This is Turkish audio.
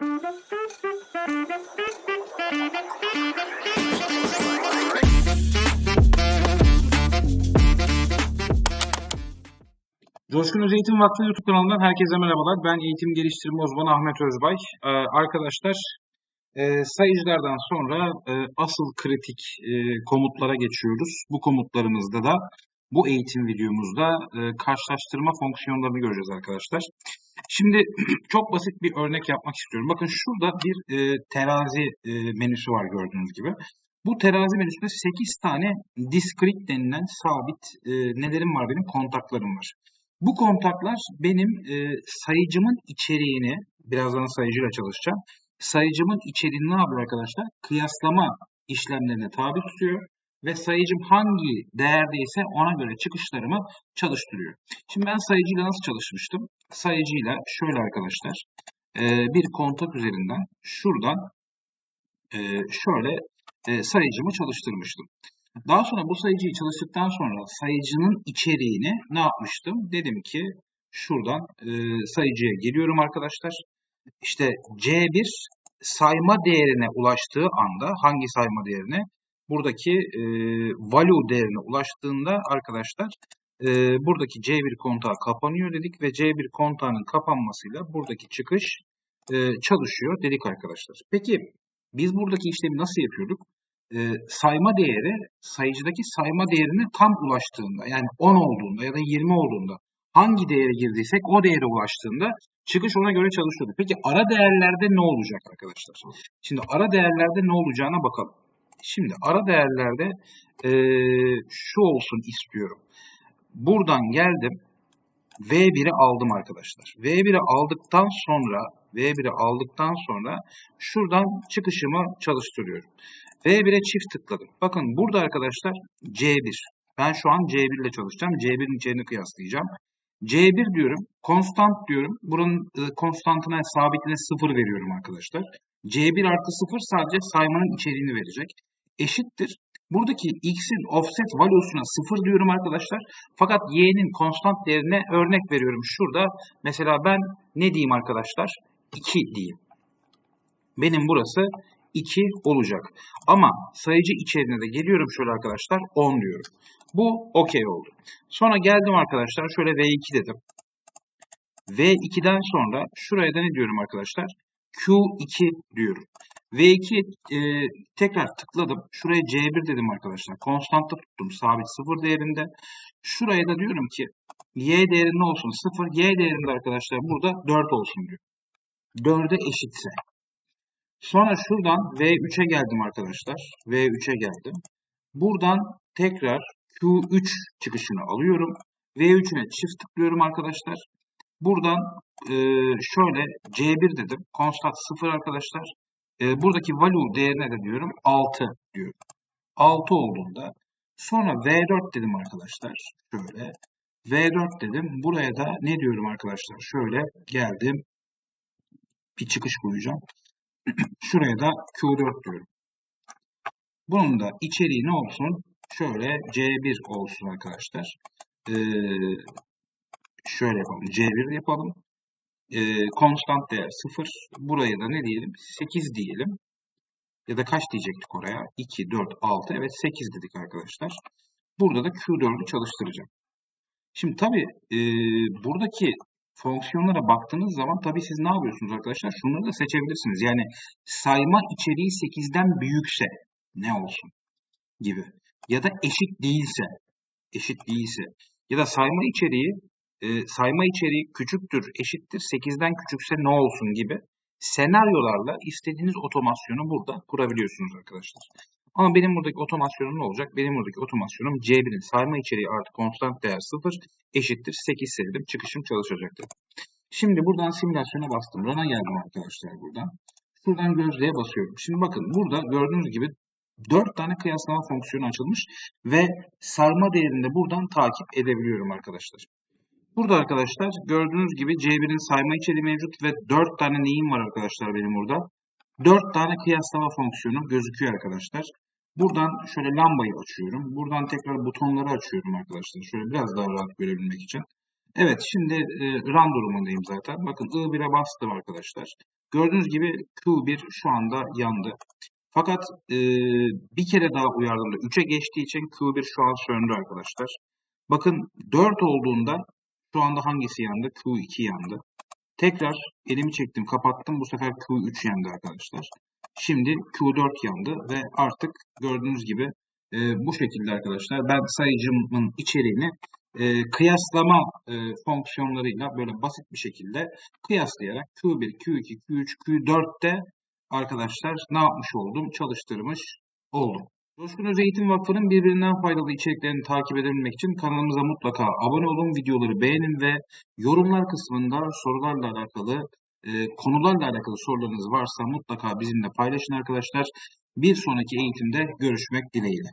Coşkun Öz Eğitim Vakfı YouTube kanalından herkese merhabalar. Ben eğitim geliştirme uzmanı Ahmet Özbay. Ee, arkadaşlar e, sayıcılardan sonra e, asıl kritik e, komutlara geçiyoruz. Bu komutlarımızda da bu eğitim videomuzda e, karşılaştırma fonksiyonlarını göreceğiz arkadaşlar. Şimdi çok basit bir örnek yapmak istiyorum. Bakın şurada bir e, terazi e, menüsü var gördüğünüz gibi. Bu terazi menüsünde 8 tane discrete denilen sabit e, nelerim var benim? Kontaklarım var. Bu kontaklar benim e, sayıcımın içeriğini, birazdan sayıcıyla çalışacağım. Sayıcımın içeriğini ne yapıyor arkadaşlar? Kıyaslama işlemlerine tabi tutuyor ve sayıcım hangi değerdeyse ona göre çıkışlarımı çalıştırıyor. Şimdi ben sayıcıyla nasıl çalışmıştım? Sayıcıyla şöyle arkadaşlar, e, bir kontak üzerinden şuradan e, şöyle e, sayıcımı çalıştırmıştım. Daha sonra bu sayıcıyı çalıştıktan sonra sayıcının içeriğini ne yapmıştım? Dedim ki şuradan sayıcıya giriyorum arkadaşlar. İşte C1 sayma değerine ulaştığı anda hangi sayma değerine? Buradaki e, value değerine ulaştığında arkadaşlar e, buradaki C1 kontağı kapanıyor dedik ve C1 kontağının kapanmasıyla buradaki çıkış e, çalışıyor dedik arkadaşlar. Peki biz buradaki işlemi nasıl yapıyorduk? e, sayma değeri sayıcıdaki sayma değerine tam ulaştığında yani 10 olduğunda ya da 20 olduğunda hangi değere girdiysek o değere ulaştığında çıkış ona göre çalışıyordu. Peki ara değerlerde ne olacak arkadaşlar? Şimdi ara değerlerde ne olacağına bakalım. Şimdi ara değerlerde e, şu olsun istiyorum. Buradan geldim. V1'i aldım arkadaşlar. V1'i aldıktan sonra V1'i aldıktan sonra şuradan çıkışımı çalıştırıyorum. V1'e çift tıkladım. Bakın burada arkadaşlar C1. Ben şu an C1 ile çalışacağım. C1'in içeriğini kıyaslayacağım. C1 diyorum. Konstant diyorum. Buranın e, konstantına sabitine 0 veriyorum arkadaşlar. C1 artı 0 sadece saymanın içeriğini verecek. Eşittir. Buradaki x'in offset value'suna 0 diyorum arkadaşlar. Fakat y'nin konstant değerine örnek veriyorum. Şurada mesela ben ne diyeyim arkadaşlar? 2 diyeyim. Benim burası 2 olacak. Ama sayıcı içeriğine de geliyorum şöyle arkadaşlar 10 diyorum. Bu okey oldu. Sonra geldim arkadaşlar şöyle V2 dedim. V2'den sonra şuraya da ne diyorum arkadaşlar? Q2 diyorum. V2 e, tekrar tıkladım. Şuraya C1 dedim arkadaşlar. Konstanta tuttum. Sabit 0 değerinde. Şuraya da diyorum ki Y değeri ne olsun? 0. Y değerinde arkadaşlar burada 4 olsun diyor. 4'e eşitse. Sonra şuradan V3'e geldim arkadaşlar. V3'e geldim. Buradan tekrar Q3 çıkışını alıyorum. V3'üne çift tıklıyorum arkadaşlar. Buradan e, şöyle C1 dedim. Constant 0 arkadaşlar. E, buradaki value değerine de diyorum 6 diyorum. 6 olduğunda sonra V4 dedim arkadaşlar. Şöyle V4 dedim. Buraya da ne diyorum arkadaşlar? Şöyle geldim. Bir çıkış koyacağım. Şuraya da Q4 diyorum. Bunun da içeriği ne olsun? Şöyle C1 olsun arkadaşlar. Ee, şöyle yapalım. C1 yapalım. Ee, konstant değer 0. Buraya da ne diyelim? 8 diyelim. Ya da kaç diyecektik oraya? 2, 4, 6. Evet 8 dedik arkadaşlar. Burada da Q4'ü çalıştıracağım. Şimdi tabii e, buradaki fonksiyonlara baktığınız zaman tabii siz ne yapıyorsunuz arkadaşlar? Şunları da seçebilirsiniz. Yani sayma içeriği 8'den büyükse ne olsun gibi. Ya da eşit değilse, eşit değilse ya da sayma içeriği e, sayma içeriği küçüktür, eşittir, 8'den küçükse ne olsun gibi senaryolarla istediğiniz otomasyonu burada kurabiliyorsunuz arkadaşlar. Ama benim buradaki otomasyonum ne olacak? Benim buradaki otomasyonum C1'in sayma içeriği artı konstant değer 0 eşittir 8 sevdim. Çıkışım çalışacaktır. Şimdi buradan simülasyona bastım. Run'a geldim arkadaşlar buradan. Şuradan gözlüğe basıyorum. Şimdi bakın burada gördüğünüz gibi 4 tane kıyaslama fonksiyonu açılmış ve sarma değerini de buradan takip edebiliyorum arkadaşlar. Burada arkadaşlar gördüğünüz gibi C1'in sayma içeriği mevcut ve 4 tane neyim var arkadaşlar benim burada? 4 tane kıyaslama fonksiyonu gözüküyor arkadaşlar. Buradan şöyle lambayı açıyorum. Buradan tekrar butonları açıyorum arkadaşlar. Şöyle biraz daha rahat görebilmek için. Evet, şimdi e, run durumundayım zaten. Bakın I1'e bastım arkadaşlar. Gördüğünüz gibi Q1 şu anda yandı. Fakat e, bir kere daha uyardığımda 3'e geçtiği için Q1 şu an söndü arkadaşlar. Bakın 4 olduğunda şu anda hangisi yandı? Q2 yandı. Tekrar elimi çektim, kapattım. Bu sefer Q3 yandı arkadaşlar. Şimdi Q4 yandı ve artık gördüğünüz gibi e, bu şekilde arkadaşlar ben sayıcımın içeriğini e, kıyaslama e, fonksiyonlarıyla böyle basit bir şekilde kıyaslayarak Q1, Q2, Q3, Q4'te arkadaşlar ne yapmış oldum? Çalıştırmış oldum. Coşkun Öz Eğitim Vakfı'nın birbirinden faydalı içeriklerini takip edebilmek için kanalımıza mutlaka abone olun, videoları beğenin ve yorumlar kısmında sorularla alakalı, e, konularla alakalı sorularınız varsa mutlaka bizimle paylaşın arkadaşlar. Bir sonraki eğitimde görüşmek dileğiyle.